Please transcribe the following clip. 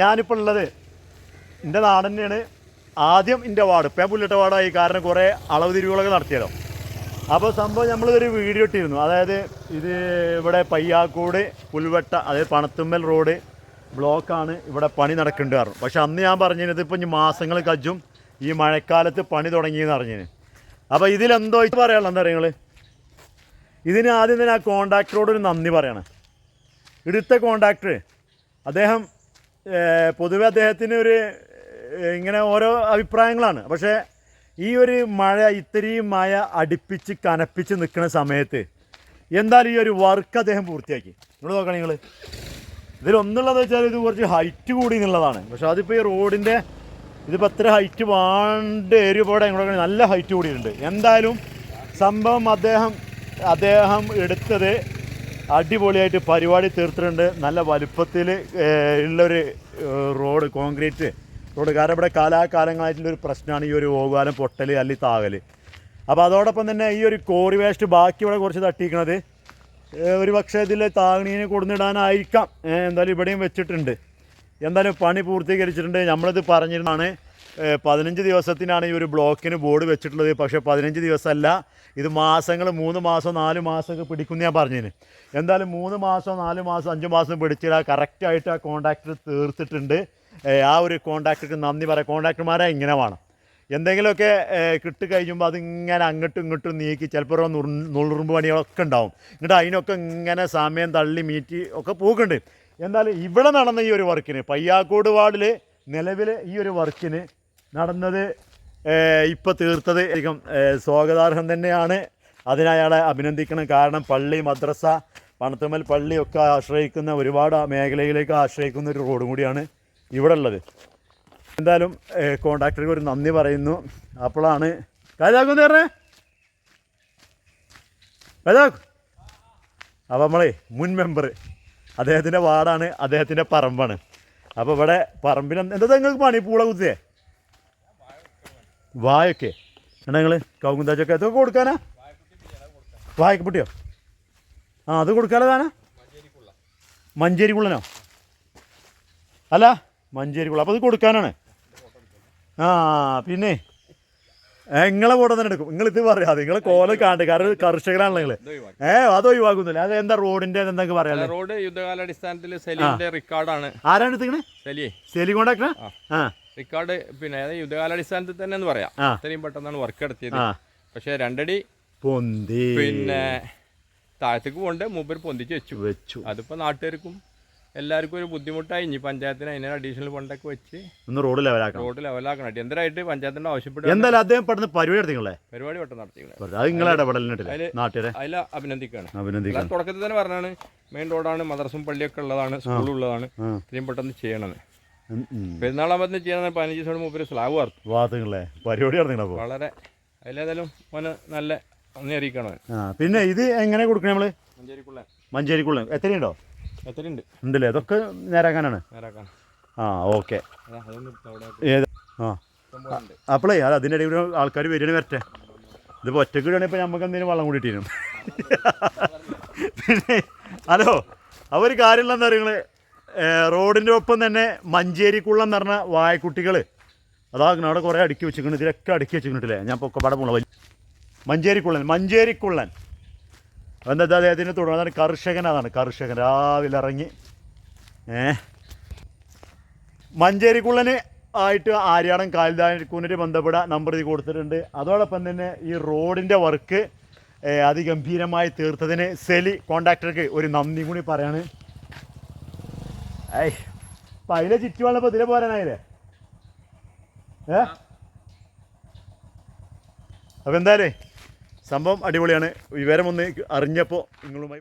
ഞാനിപ്പോൾ ഉള്ളത് എന്റെ നാട് തന്നെയാണ് ആദ്യം എന്റെ വാർഡ്. ഇപ്പം പുല്ലിട്ട വാർഡായി. കാരണം കുറേ അളവ് തിരിവുകളൊക്കെ നടത്തിയല്ലോ. അപ്പോൾ സംഭവം നമ്മളൊരു വീഡിയോ ഇട്ടിരുന്നു. അതായത് ഇത് ഇവിടെ പയ്യാക്കോട് പുൽവട്ട അതായത് പണത്തുമ്മൽ റോഡ് ബ്ലോക്കാണ് ഇവിടെ പണി നടക്കേണ്ടി പറഞ്ഞു. പക്ഷെ അന്ന് ഞാൻ പറഞ്ഞിരുന്നത് ഇപ്പോൾ ഇനി മാസങ്ങൾ കജ്ജും ഈ മഴക്കാലത്ത് പണി തുടങ്ങിയെന്ന് പറഞ്ഞതിന് അപ്പോൾ ഇതിലെന്തോ ഇത് പറയാനുള്ള എന്താ നിങ്ങൾ ഇതിന് ആദ്യം തന്നെ ആ കോണ്ടാക്ടറോട് നന്ദി പറയണം. ഇടുത്ത കോണ്ടാക്ടർ അദ്ദേഹം പൊതുവെ അദ്ദേഹത്തിന് ഒരു ഇങ്ങനെ ഓരോ അഭിപ്രായങ്ങളാണ്. പക്ഷേ ഈ ഒരു മഴ ഇത്രയും മഴ അടുപ്പിച്ച് കനപ്പിച്ച് നിൽക്കുന്ന സമയത്ത് എന്തായാലും ഈ ഒരു വർക്ക് അദ്ദേഹം പൂർത്തിയാക്കി. നിങ്ങൾ നോക്കണം നിങ്ങൾ ഇതിലൊന്നുള്ളത് വെച്ചാൽ ഇത് കുറച്ച് ഹൈറ്റ് കൂടി എന്നുള്ളതാണ്. പക്ഷെ അതിപ്പോൾ ഈ റോഡിന്റെ ഇതിപ്പോൾ എത്ര ഹൈറ്റ് വാണ്ട് ഏരിയ പോടെ ഇങ്ങോട്ട് നല്ല ഹൈറ്റ് കൂടിയിട്ടുണ്ട്. എന്തായാലും സംഭവം അദ്ദേഹം അദ്ദേഹം എടുത്തത് അടിപൊളിയായിട്ട് പരിപാടി തീർത്തിട്ടുണ്ട്. നല്ല വലുപ്പത്തിൽ ഉള്ളൊരു റോഡ് കോൺക്രീറ്റ് റോഡ്. കാരണം ഇവിടെ കാലാകാലങ്ങളായിട്ടുള്ള ഒരു പ്രശ്നമാണ് ഈ ഒരു ഓകാലം പൊട്ടൽ അല്ലെങ്കിൽ താകൽ അപ്പോൾ അതോടൊപ്പം തന്നെ ഈ ഒരു കോറി വേസ്റ്റ് ബാക്കി ഇവിടെ കുറച്ച് തട്ടിക്കണത്. ഒരു പക്ഷേ ഇതിൽ താങ്ങണീനെ കൊടുന്നിടാനായിരിക്കാം. എന്തായാലും ഇവിടെയും വെച്ചിട്ടുണ്ട്. എന്തായാലും പണി പൂർത്തീകരിച്ചിട്ടുണ്ട്. നമ്മളിത് പറഞ്ഞിരുന്നാണ്. പതിനഞ്ച് ദിവസത്തിനാണ് ഈ ഒരു ബ്ലോക്കിന് ബോർഡ് വെച്ചിട്ടുള്ളത്. പക്ഷേ പതിനഞ്ച് ദിവസമല്ല. ഇത് മാസങ്ങൾ മൂന്ന് മാസം നാല് മാസമൊക്കെ പിടിക്കുന്ന ഞാൻ പറഞ്ഞതിന് എന്തായാലും മൂന്ന് മാസം നാല് മാസം അഞ്ച് മാസം പിടിച്ചിട്ട് കറക്റ്റായിട്ട് ആ കോൺട്രാക്ടർ തീർത്തിട്ടുണ്ട്. ആ ഒരു കോൺട്രാക്ടർക്ക് നന്ദി പറയാം. കോൺട്രാക്ടർമാരെ ഇങ്ങനെ വേണം. എന്തെങ്കിലുമൊക്കെ കിട്ടി കഴിയുമ്പോൾ അതിങ്ങനെ അങ്ങോട്ടും ഇങ്ങോട്ടും നീക്കി ചിലപ്പോൾ നുള്ളുറുമ്പ് പണികളൊക്കെ ഉണ്ടാവും. എന്നിട്ട് അതിനൊക്കെ ഇങ്ങനെ സമയം തള്ളി മീറ്റി ഒക്കെ പോകുന്നുണ്ട് എന്നാലും ഇവിടെ നടന്ന ഈ ഒരു വർക്കിന് പയ്യാക്കോട് വാർഡിൽ നിലവിൽ ഈ ഒരു വർക്കിന് നടന്നത് ഇപ്പോൾ തീർത്തത് അധികം സ്വാഗതാർഹം തന്നെയാണ്. അതിനയാളെ അഭിനന്ദിക്കണം. കാരണം പള്ളി മദ്രസ പണത്തുമ്മൽ പള്ളിയൊക്കെ ആശ്രയിക്കുന്ന ഒരുപാട് മേഖലയിലേക്ക് ആശ്രയിക്കുന്ന ഒരു റോഡും കൂടിയാണ് ഇവിടെ ഉള്ളത് എന്തായാലും കോണ്ടാക്ടർക്ക് ഒരു നന്ദി പറയുന്നു. അപ്പോഴാണ് കാജാക്കും പറഞ്ഞേ. കാജാക്ക് അപ്പോൾ നമ്മളെ മുൻ മെമ്പർ അദ്ദേഹത്തിന്റെ വാർഡാണ് അദ്ദേഹത്തിന്റെ പറമ്പാണ്. അപ്പോൾ ഇവിടെ പറമ്പിൽ എന്താ നിങ്ങൾക്ക് പണി പൂള കുത്തിയേ? വായൊക്കെ. എന്നാ നിങ്ങൾ കൗകുന്താച്ചൊക്കെ അതൊക്കെ കൊടുക്കാനാ? വായൊക്കെ പൊട്ടിയോ? ആ അത് കൊടുക്കാലതാനാ മഞ്ചേരി കുള്ളനോ അല്ല മഞ്ചേരി കുള്ള അപ്പോൾ അത് കൊടുക്കാനാണ്. ആ പിന്നെ നിങ്ങളെ കൂടെ തന്നെ എടുക്കും. നിങ്ങൾ ഇത് പറയാതെ. നിങ്ങൾ കോല കാണ്ട്. കാരണം കർഷകരാണല്ലോ നിങ്ങൾ ഏ അത് ഒഴിവാക്കുന്നില്ല. അത് എന്താ റോഡിന്റെ എന്തൊക്കെ പറയാം റോഡ് യുദ്ധകാലാടിസ്ഥാനത്തിൽ സെലിന്റെ റെക്കോർഡാണ് ആരാണ് എടുത്തിങ്ങനെ സെലി കൊണ്ടാക്കണ? ആ. റെക്കോർഡ് പിന്നെ അതായത് യുദ്ധകാലാടിസ്ഥാനത്തിൽ തന്നെ എന്ന് പറയാം. അത്രയും പെട്ടെന്നാണ് വർക്ക് നടത്തിയത് പക്ഷെ രണ്ടടി പൊന്തി. പിന്നെ താഴത്തേക്ക് പോകണ്ട് മൂപ്പർ പൊന്തിച്ച് വെച്ചു. വെച്ചു. അതിപ്പോ നാട്ടുകാർക്കും എല്ലാവർക്കും ഒരു ബുദ്ധിമുട്ടായി. ഇനി പഞ്ചായത്തിന് അതിന് അഡീഷണൽ ഫണ്ടൊക്കെ വെച്ച് ഒന്ന് റോഡ് ലെവലാക്കണം റോഡ് ലെവലാക്കണം അടിയന്തരമായിട്ട് പഞ്ചായത്തിന്റെ ആവശ്യപ്പെട്ടു എന്തായാലും അദ്ദേഹം പെട്ടെന്ന് പരിപാടി എടുത്തിങ്ങളെ പരിപാടി പെട്ടെന്ന് നടത്തിങ്ങളെ അതിൽ അഭിനന്ദിക്കുകയാണ് അഭിനന്ദിക്കുക തുടക്കത്തിൽ തന്നെ പറഞ്ഞാണ് മെയിൻ റോഡാണ് മദ്രസും പള്ളിയൊക്കെ ഉള്ളതാണ് സ്കൂളുള്ളതാണ്. ഇത്രയും പെട്ടെന്ന് ചെയ്യണമെന്ന്. പെരുന്നാളാകുമ്പോൾ ചെയ്യണം പതിനഞ്ച് ദിവസം മൂപ്പര് സ്ലാവ് വാർത്തു. വാർത്തകളെ പരിപാടി അപ്പോൾ വളരെ. അതിലേതായാലും മോന് നല്ല നന്ദി അറിയിക്കണം ആ പിന്നെ ഇത് എങ്ങനെ കൊടുക്കണേ നമ്മൾ? മഞ്ചേരിക്കുള്ള മഞ്ചേരിക്കുള്ള എത്രയുണ്ടോ? എത്രയുണ്ട്? ഉണ്ടല്ലേ? അതൊക്കെ നേരാക്കാനാണ്. ആ ഓക്കെ. ഏത്? ആ. അപ്പോളേ അത് അതിന്റെ ഇടയിൽ ആൾക്കാർ വരികയാണ് വരട്ടെ. ഇതിപ്പോൾ ഒറ്റയ്ക്ക് ഇടുകയാണെങ്കിൽ ഇപ്പോൾ നമുക്ക് എന്തെങ്കിലും വെള്ളം കൂടിയിട്ടിരുന്നു പിന്നെ ഹലോ കാര്യമുള്ള എന്താ പറയുക റോഡിന്റെ ഒപ്പം തന്നെ മഞ്ചേരിക്കുള്ളം എന്ന് പറഞ്ഞ വായക്കുട്ടികൾ അതാകണം അവിടെ കുറേ അടുക്കി വെച്ചിരിക്കുന്നു ഇതിലൊക്കെ അടുക്കി വെച്ചിട്ടുണ്ടല്ലേ ഞാൻ പൊക്കപ്പാടെ പോണ വലിയ മഞ്ചേരിക്കുള്ളൻ മഞ്ചേരിക്കുള്ളൻ. എന്താ അദ്ദേഹത്തിന് തുടങ്ങും അതാണ് കർഷകൻ അതാണ് കർഷകൻ. രാവിലെ ഇറങ്ങി. ഏ? മഞ്ചേരിക്കുള്ളന് ആയിട്ട് ആര്യാടൻ കാൽദാക്കൂനിട്ട് ബന്ധപ്പെടാൻ നമ്പർ ഇത് കൊടുത്തിട്ടുണ്ട്. അതോടൊപ്പം തന്നെ ഈ റോഡിന്റെ വർക്ക് അതിഗംഭീരമായി തീർത്തതിന് സെലി കോൺട്രാക്ടർക്ക് ഒരു നന്ദി കൂടി പറയാണ്. ഐ. അപ്പം അതിലെ ചുറ്റുവള്ളപ്പോൾ ഇതിലെ പോരാനായില്ലേ? ഏ? അപ്പൊ എന്തായാലേ സംഭവം അടിപൊളിയാണ്. വിവരമൊന്ന് അറിഞ്ഞപ്പോൾ നിങ്ങളുമായി